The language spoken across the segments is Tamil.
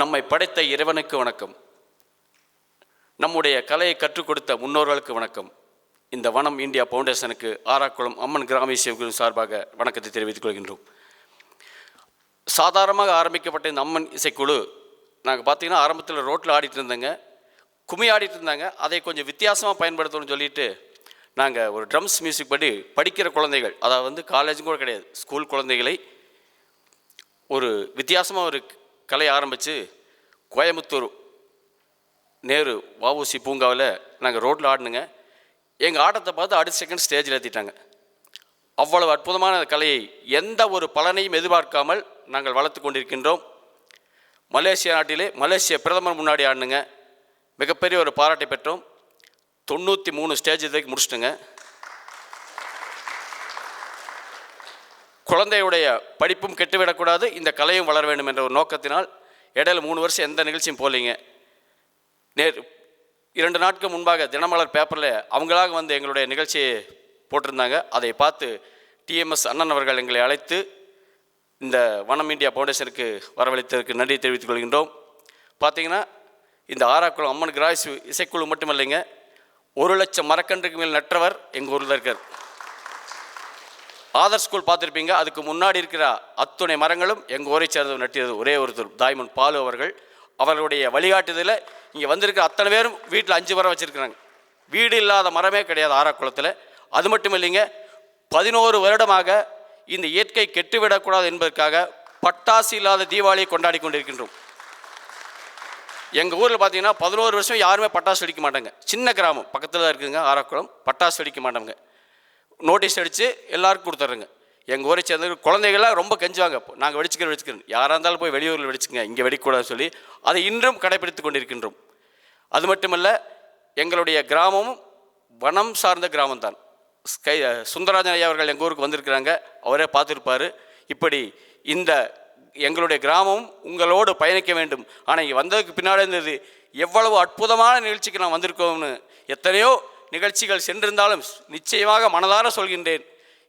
நம்மை படைத்த இறைவனுக்கு வணக்கம். நம்முடைய கலையை கற்றுக் கொடுத்த முன்னோர்களுக்கு வணக்கம். இந்த வனம் இந்தியா ஃபவுண்டேஷனுக்கு ஆராக்குளம் அம்மன் கிராமிய சேவகுரு சார்பாக வணக்கத்தை தெரிவித்துக் கொள்கின்றோம். சாதாரணமாக ஆரம்பிக்கப்பட்ட இந்த அம்மன் இசைக்குழு நாங்கள் பார்த்தீங்கன்னா ஆரம்பத்தில் ரோட்டில் ஆடிட்டு இருந்தேங்க. கும்மி ஆடிட்டு இருந்தாங்க. அதை கொஞ்சம் வித்தியாசமாக பயன்படுத்தணும்னு சொல்லிட்டு நாங்கள் ஒரு ட்ரம்ஸ் மியூசிக் படி படிக்கிற குழந்தைகள் அதாவது வந்து காலேஜும் கூட கிடையாது ஸ்கூல் குழந்தைகளை ஒரு வித்தியாசமாக ஒரு கலைய ஆரம்பித்து கோயம்புத்தூர் நேரு வஉசி பூங்காவில் நாங்கள் ரோட்டில் ஆடினுங்க. எங்கள் ஆட்டத்தை பார்த்து அடுத்த செகண்ட் ஸ்டேஜில் ஏற்றிட்டாங்க அவ்வளவு அற்புதமான கலையை எந்த ஒரு பலனையும் எதிர்பார்க்காமல் நாங்கள் வளர்த்து கொண்டிருக்கின்றோம். மலேசியா நாட்டிலே மலேசிய பிரதமர் முன்னாடி ஆடினுங்க. மிகப்பெரிய ஒரு பாராட்டை பெற்றோம். தொண்ணூற்றி மூணு ஸ்டேஜ் இதுக்கு முடிச்சிட்டுங்க. குழந்தையுடைய படிப்பும் கெட்டுவிடக்கூடாது இந்த கலையும் வளர வேண்டும் என்ற ஒரு நோக்கத்தினால் இடையில மூணு வருஷம் எந்த நிகழ்ச்சியும் போகலைங்க. நேர் இரண்டு நாட்கள் முன்பாக தினமலர் பேப்பரில் அவங்களாக வந்து எங்களுடைய நிகழ்ச்சியை போட்டிருந்தாங்க. அதை பார்த்து டிஎம்எஸ் அண்ணன் அவர்கள் எங்களை அழைத்து இந்த வனம் இந்தியா ஃபவுண்டேஷனுக்கு வரவழைத்ததற்கு நன்றி தெரிவித்துக் கொள்கின்றோம். பார்த்தீங்கன்னா இந்த ஆறாக்குளம் அம்மன் கிராய்ஸ் இசைக்குழு மட்டுமில்லைங்க ஒரு லட்சம் மரக்கன்றுக்கு மேல் நற்றவர் எங்கள் ஊரில் இருக்கார். ஆதர் ஸ்கூல் பார்த்துருப்பீங்க. அதுக்கு முன்னாடி இருக்கிற அத்துணை மரங்களும் எங்கள் ஊரை சேர்ந்தவர் நட்டியது. ஒரே ஒருத்தர் தாய்மன் பாலு அவர்கள் அவர்களுடைய வழிகாட்டுதலில் இங்கே வந்திருக்கிற அத்தனை பேரும் வீட்டில் அஞ்சு மரம் வச்சுருக்கிறாங்க. வீடு இல்லாத மரமே கிடையாது ஆறாக்குளத்தில். அது மட்டும் இல்லைங்க பதினோரு வருடமாக இந்த இயற்கை கெட்டுவிடக்கூடாது என்பதற்காக பட்டாசு இல்லாத தீபாவளியை கொண்டாடி கொண்டிருக்கின்றோம். எங்கள் ஊரில் பார்த்தீங்கன்னா பதினோரு வருஷம் யாருமே பட்டாசு வெடிக்க மாட்டாங்க. சின்ன கிராமம் பக்கத்தில் தான் இருக்குதுங்க ஆறாக்குளம் பட்டாசு வெடிக்க மாட்டாங்க நோட்டீஸ் அடித்து எல்லாருக்கும் கொடுத்துட்றேங்க. எங்கள் ஊரை சேர்ந்த குழந்தைகள்லாம் ரொம்ப கெஞ்சுவாங்க. நாங்கள் வெடிச்சுக்கிறோம் வெடிச்சுக்கிறோம் யாராக இருந்தாலும் போய் வெளியூரில் வெடிச்சுங்க இங்கே வெடிக்கக்கூடாதுன்னு சொல்லி அதை இன்றும் கடைபிடித்து கொண்டிருக்கின்றோம். அது மட்டுமல்ல எங்களுடைய கிராமமும் வனம் சார்ந்த கிராமம் தான் கை சுந்தரராஜன் ஐயா அவர்கள் எங்கள் ஊருக்கு வந்திருக்கிறாங்க அவரே பார்த்துருப்பாரு. இப்படி இந்த எங்களுடைய கிராமம் உங்களோடு பயணிக்க வேண்டும். ஆனால் இங்கே வந்ததுக்கு பின்னாடி இருந்தது எவ்வளவு அற்புதமான நிகழ்ச்சிக்கு நான் வந்திருக்கோம்னு எத்தனையோ நிகழ்ச்சிகள் சென்றிருந்தாலும் நிச்சயமாக மனதார சொல்கின்றேன்.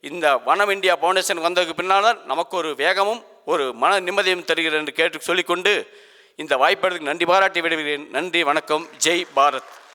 இந்த வனம் இந்தியா ஃபவுண்டேஷன் வந்ததுக்கு பின்னால் நமக்கு ஒரு வேகமும் ஒரு மன நிம்மதியும் தருகிறேன் என்று கேட்டு சொல்லிக்கொண்டு இந்த வாய்ப்பெடுத்து நன்றி பாராட்டி விடுகிறேன் நன்றி வணக்கம். ஜெய் பாரத்.